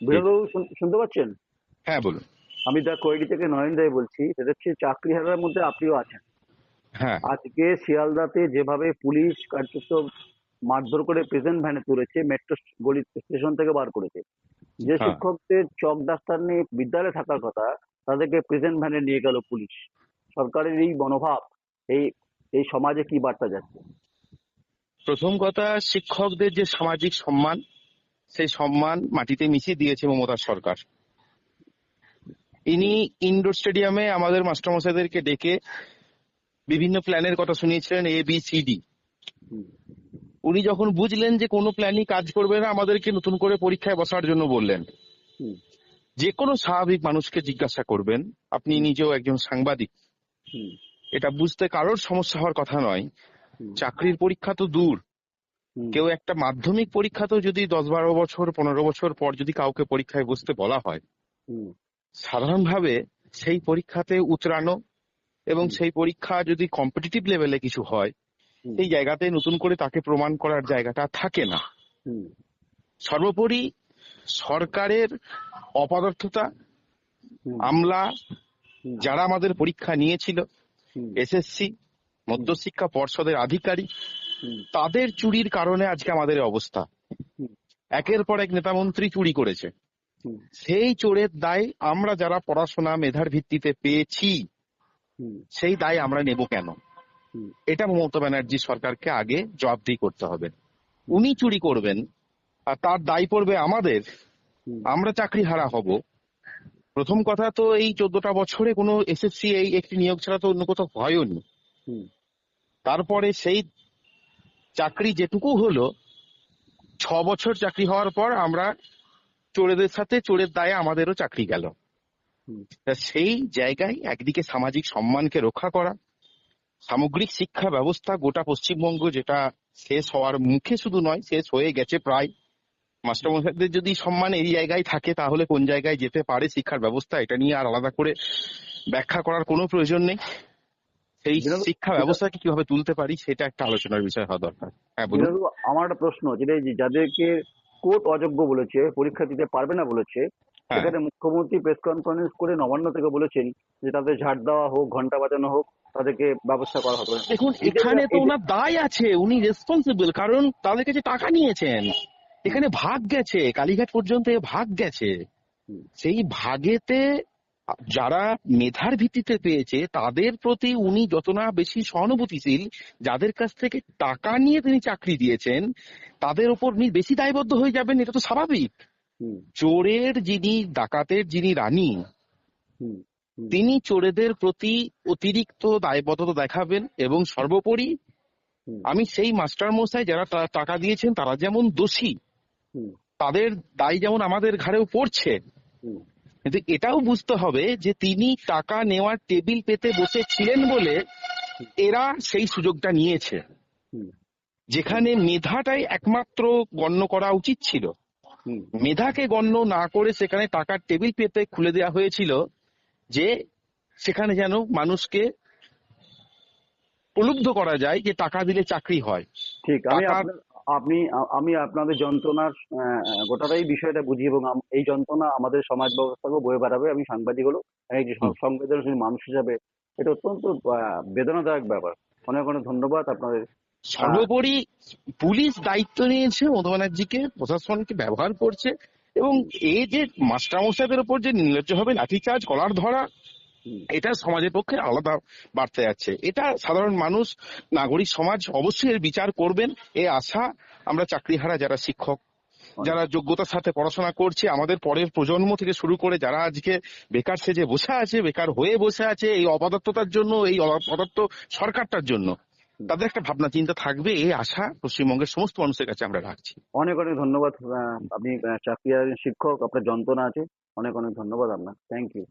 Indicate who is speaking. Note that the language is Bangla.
Speaker 1: বিনোদবাবু শুনতে পাচ্ছেন?
Speaker 2: হ্যাঁ বলুন।
Speaker 1: আমি দা কোয়েডি থেকে নয়ন রায় বলছি। সেটা হচ্ছে চাকরি হারার মধ্যে আপনিও আছেন।
Speaker 2: হ্যাঁ।
Speaker 1: আজকে শিয়ালদাতে যেভাবে পুলিশ কার্যত মারধর করে প্রেজেন্ট ভ্যানে তুলেছে মেট্রো গলি স্টেশন থেকে বার করেছে। যে
Speaker 2: হ্যাঁ।
Speaker 1: শিক্ষকদের চক ডাক্তার নিয়ে বিদ্যালয়ে থাকার কথা তাদেরকে প্রেজেন্ট ভ্যানে নিয়ে গেল পুলিশ। সরকারের এই মনোভাব এই এই সমাজে কি বার্তা যাচ্ছে?
Speaker 2: প্রথম কথা শিক্ষকদের যে সামাজিক সম্মান সেই সম্মান মাটিতে মিশিয়ে দিয়েছে মমতা সরকার। ইনি ইনডোর স্টেডিয়ামে আমাদের মাস্টারমশাইদেরকে ডেকে বিভিন্ন প্ল্যানের কথা শুনিয়েছিলেন এ বি সি ডি উনি যখন বুঝলেন যে কোনো প্ল্যানই কাজ করবে না আমাদেরকে নতুন করে পরীক্ষায় বসার জন্য বললেন। যে কোনো স্বাভাবিক মানুষকে জিজ্ঞাসা করবেন আপনি নিজেও একজন সাংবাদিক। এটা বুঝতে কারোর সমস্যা হওয়ার কথা নয়। চাকরির পরীক্ষা তো দূর। কেউ একটা মাধ্যমিক পরীক্ষাতেও যদি দশ বারো বছর পনেরো বছর পর যদি কাউকে পরীক্ষায় বসতে বলা হয় সাধারণভাবে সেই পরীক্ষাতে উতরানো এবং সেই পরীক্ষা যদি কম্পিটিটিভ লেভেলে কিছু হয় সেই জায়গাতে নতুন করে তাকে প্রমাণ করার জায়গাটা থাকে না। সর্বোপরি সরকারের অপদার্থতা আমলা যারা আমাদের পরীক্ষা নিয়েছিল এসএসসি মধ্যশিক্ষা পর্ষদের আধিকারিক তাদের চুরির কারণে আজকে আমাদের অবস্থা। একের পর এক নেতামন্ত্রী চুরি করেছে। সেই চোরের দায় আমরা যারা পড়াশোনা মেধার ভিত্তিতে পেয়েছি সেই দায় আমরা নেব কেন? এটা মমতা ব্যানার্জি সরকারকে আগে জবাবদিহি করতে হবে। উনি চুরি করবেন আর তার দায় পড়বে আমাদের। আমরা চাকরি হারা হব। প্রথম কথা তো এই চোদ্দটা বছরে কোনো এসএসসি এই একটি নিয়োগ ছাড়া তো অন্য কোথাও হয়নি তারপরে সেই চাকরি যেটুকু হলো ছ বছর চাকরি হওয়ার পর আমরা চোরেদের সাথে চোরের দায়ে আমাদেরও চাকরি গেল। তা সেই জায়গায় একদিকে সামাজিক সম্মানকে রক্ষা করা সামগ্রিক শিক্ষা ব্যবস্থা গোটা পশ্চিমবঙ্গ যেটা শেষ হওয়ার মুখে শুধু নয় শেষ হয়ে গেছে প্রায়। মাস্টারমশাইদের যদি সম্মান এই জায়গায় থাকে তাহলে কোন জায়গায় যেতে পারে শিক্ষার ব্যবস্থা এটা নিয়ে আর আলাদা করে ব্যাখ্যা করার কোনো প্রয়োজন নেই। সেই শিক্ষা ব্যবস্থাকে কীভাবে তুলতে পারি সেটা একটা আলোচনার বিষয় হওয়া দরকার। হ্যাঁ বলুন।
Speaker 1: আমার একটা প্রশ্ন যেটা যে যাদেরকে কোর্ট অযোগ্য বলেছে পরীক্ষা দিতে পারবে না বলেছে
Speaker 2: হ্যাঁ।
Speaker 1: সেখানে মুখ্যমন্ত্রী প্রেস কনফারেন্স করে নবান্ন থেকে বলেছেন যে তাদের ঝাড় দেওয়া হোক ঘণ্টা বাজানো হোক তাদেরকে ব্যবস্থা করা হবে।
Speaker 2: দেখুন এখানে তো ওনার দায় আছে উনি রেসপন্সিবল কারণ তাদের কাছে টাকা নিয়েছেন। এখানে ভাগ গেছে কালীঘাট পর্যন্ত ভাগ গেছে। সেই ভাগেতে যারা মেধার ভিত্তিতে পেয়েছে তাদের প্রতি উনি যত না বেশি সহানুভূতিশীল যাদের কাছ থেকে টাকা নিয়ে তিনি চাকরি দিয়েছেন তাদের ওপর উনি বেশি দায়বদ্ধ হয়ে যাবেন এটা তো স্বাভাবিক। চোরের যিনি ডাকাতের যিনি রানী তিনি চোরেদের প্রতি অতিরিক্ত দায়বদ্ধতা দেখাবেন এবং সর্বোপরি আমি সেই মাস্টার মশাই যারা টাকা দিয়েছেন তারা যেমন দোষী তাদের দায় যেমন আমাদের ঘাড়েও পড়ছে কিন্তু এটাও বুঝতে হবে যে তিনি টাকা নেওয়ার টেবিল পেতে বসে ছিলেন বলে এরা সেই সুযোগটা নিয়েছে। যেখানে মেধাটাই একমাত্র গণ্য করা উচিত ছিল। মেধাকে গণ্য না করে সেখানে টাকার টেবিল পেতে খুলে দেওয়া হয়েছিল যে সেখানে যেন মানুষকে প্রলুব্ধ করা যায় যে টাকা দিলে চাকরি হয়।
Speaker 1: ঠিক আমি আপনি আমি আপনাদের যন্ত্রণার গোটাটাই বিষয়টা বুঝি এবং এই যন্ত্রণা আমাদের সমাজ ব্যবস্থাকেও বয়ে বেড়াবে। আমি সাংবাদিক হলো সংবেদনশীল মানুষ হিসাবে এটা অত্যন্ত বেদনাদায়ক ব্যাপার। অনেক অনেক ধন্যবাদ আপনাদের।
Speaker 2: সর্বোপরি পুলিশ দায়িত্ব নিয়েছে মমতা ব্যানার্জিকে প্রশাসনকে ব্যবহার করছে এবং এই যে মাস্টারমশাইদের উপর যে নির্লজ্জ নির্লজ্জভাবে লাঠিচার্জ কলার ধরা এটা সমাজের পক্ষে আলাদা বার্তা যাচ্ছে এটা সাধারণ মানুষ নাগরিক সমাজ অবশ্যই এর বিচার করবেন এই আশা আমরা চাকরিহারা যারা শিক্ষক যারা যোগ্যতার সাথে পড়াশোনা করছে আমাদের পরের প্রজন্ম থেকে শুরু করে যারা আজকে বেকার সেজে বসে আছে বেকার হয়ে বসে আছে এই অপদার্থতার জন্য এই অপদার্থ সরকারটার জন্য তাদের একটা ভাবনা চিন্তা থাকবে এই আশা পশ্চিমবঙ্গের সমস্ত মানুষের কাছে আমরা রাখছি।
Speaker 1: অনেক অনেক ধন্যবাদ আপনি চাকরি শিক্ষক আপনার যন্ত্রণা আছে অনেক অনেক ধন্যবাদ আপনার। Thank you